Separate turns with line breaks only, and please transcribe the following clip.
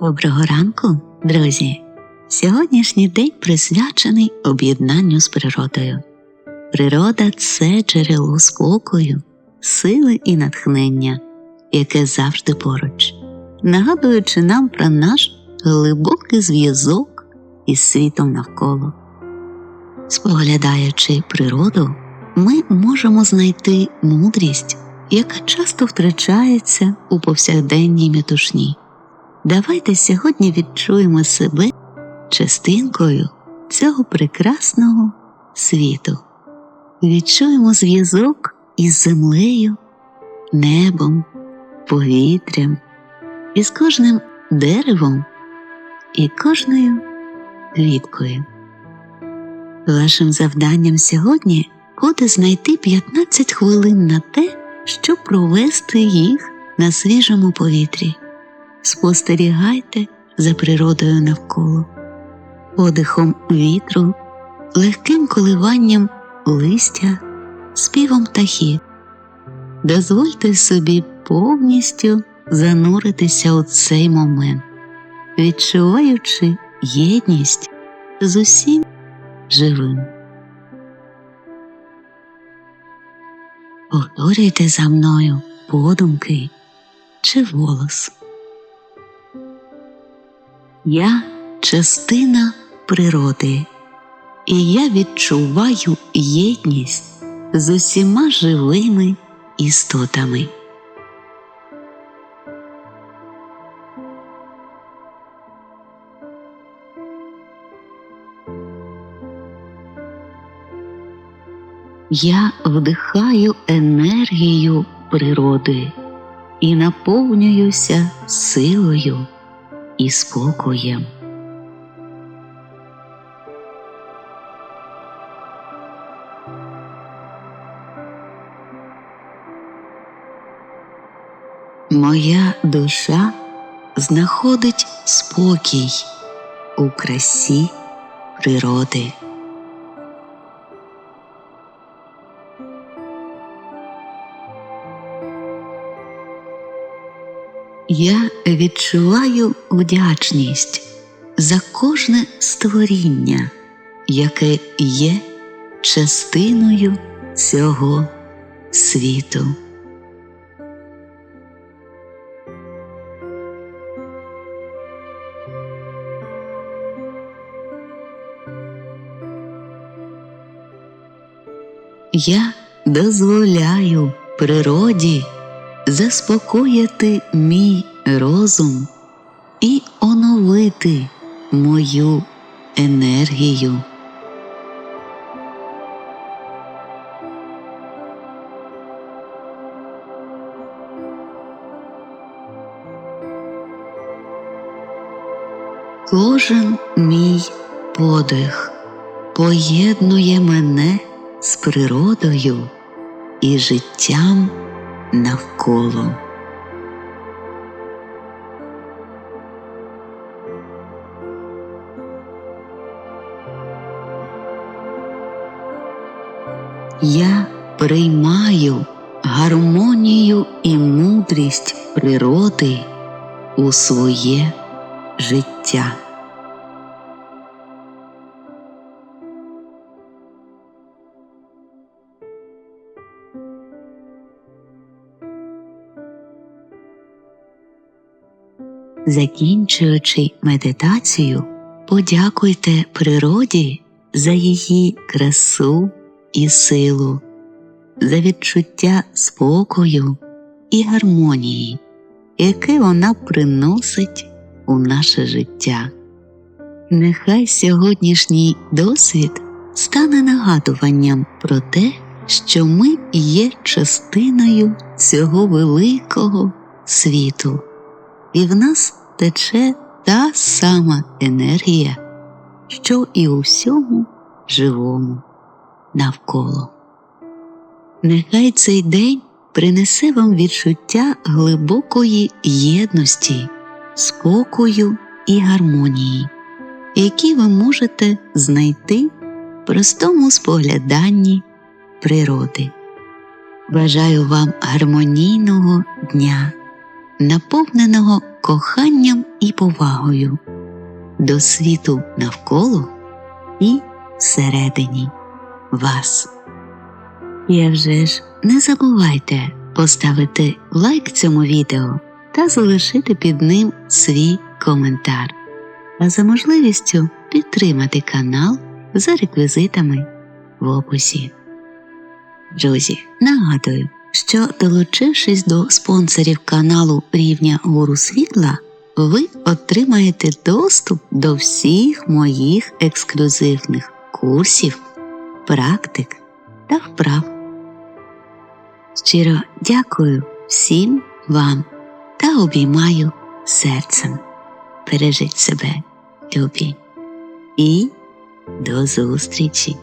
Доброго ранку, друзі! Сьогоднішній день присвячений об'єднанню з природою. Природа це джерело спокою, сили і натхнення, яке завжди поруч, нагадуючи нам про наш глибокий зв'язок із світом навколо. Споглядаючи природу, ми можемо знайти мудрість, яка часто втрачається у повсякденній метушні. Давайте сьогодні відчуємо себе частинкою цього прекрасного світу, відчуємо зв'язок із землею, небом, повітрям, із кожним деревом і кожною квіткою. Вашим завданням сьогодні буде знайти 15 хвилин на те, щоб провести їх на свіжому повітрі. Спостерігайте за природою навколо, подихом вітру, легким коливанням листя, співом птахів. Дозвольте собі повністю зануритися у цей момент, відчуваючи єдність з усім живим. Повторюйте за мною подумки чи голос. Я частина природи, і я відчуваю єдність з усіма живими істотами. Я вдихаю енергію природи і наповнююся силою і спокоєм. Моя душа знаходить спокій у красі природи. Я відчуваю вдячність за кожне створіння, яке є частиною цього світу. Я дозволяю природі заспокоїти мій розум і оновити мою енергію. Кожен мій подих поєднує мене з природою і життям навколо. Я приймаю гармонію і мудрість природи у своє життя. Закінчуючи медитацію, подякуйте природі за її красу і силу, за відчуття спокою і гармонії, яке вона приносить у наше життя. Нехай сьогоднішній досвід стане нагадуванням про те, що ми є частиною цього великого світу і в нас тече та сама енергія, що і у всьому живому навколо. Нехай цей день принесе вам відчуття глибокої єдності, спокою і гармонії, які ви можете знайти в простому спогляданні природи. Бажаю вам гармонійного дня наповненого коханням і повагою до світу навколо і всередині вас. І вже ж не забувайте поставити лайк цьому відео та залишити під ним свій коментар, а за можливістю підтримати канал за реквізитами в описі. Друзі, нагадую, що долучившись до спонсорів каналу Рівня Гуру Світла, ви отримаєте доступ до всіх моїх ексклюзивних курсів, практик та вправ. Щиро дякую всім вам та обіймаю серцем. Бережіть себе, любі, і до зустрічі!